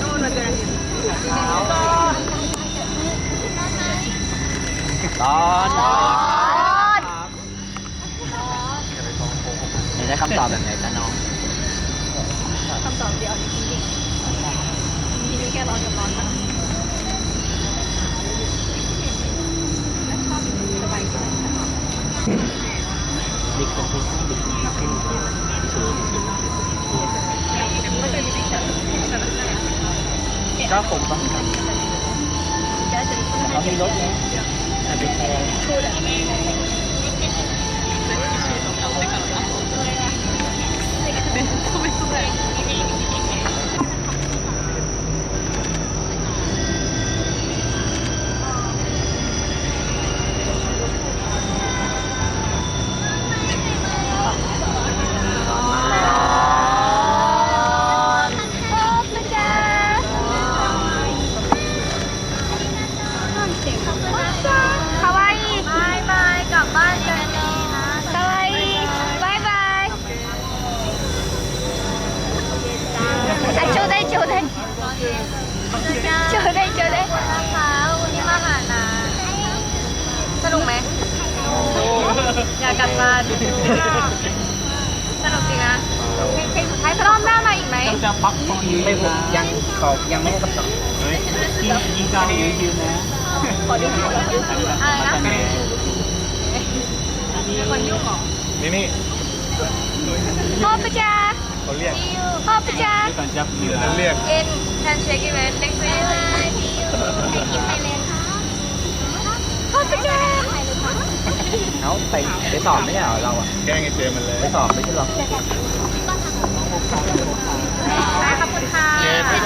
นู่นมาเจอร้อนร้อนอยากได้คำตอบแบบไหนจ๊ะน้องคำตอบเดียวจริงๆจริงๆแค่ร้อนกับร้อนมันสบายใจบิ๊กเป็นบิ๊กบิ๊กบิ๊ก ก็คงต้องทำจะจะแต่เขามีรถนะอาจจะแพง โชว์ได้โชว์ได้นะคะวันนี้มาหานะสนุกไหมอยากกลับบ้านสนุกจริงนะเพลงสุดท้ายรอบหน้ามาอีกไหมจะปักตรงนี้ไม่ผมยังตอบยังไม่ให้คำตอบเฮ้ยยิงยิงกลางยืนยืนนะขอดูที่ก่อนอะไรนะคนยุ่งเหรอนี่นี่พ่อประจาเขาเรียกพ่อประจาการจับเรือนั่ นเรียก in handshake event next week พ่อประจาเขาไปไปสอบไม่ใช่เหรอเราอะแกล้งไอ้เจมันเลยไปสอบไม่ใช่เหรอ ขอบคุณค่ะ เจม่ได้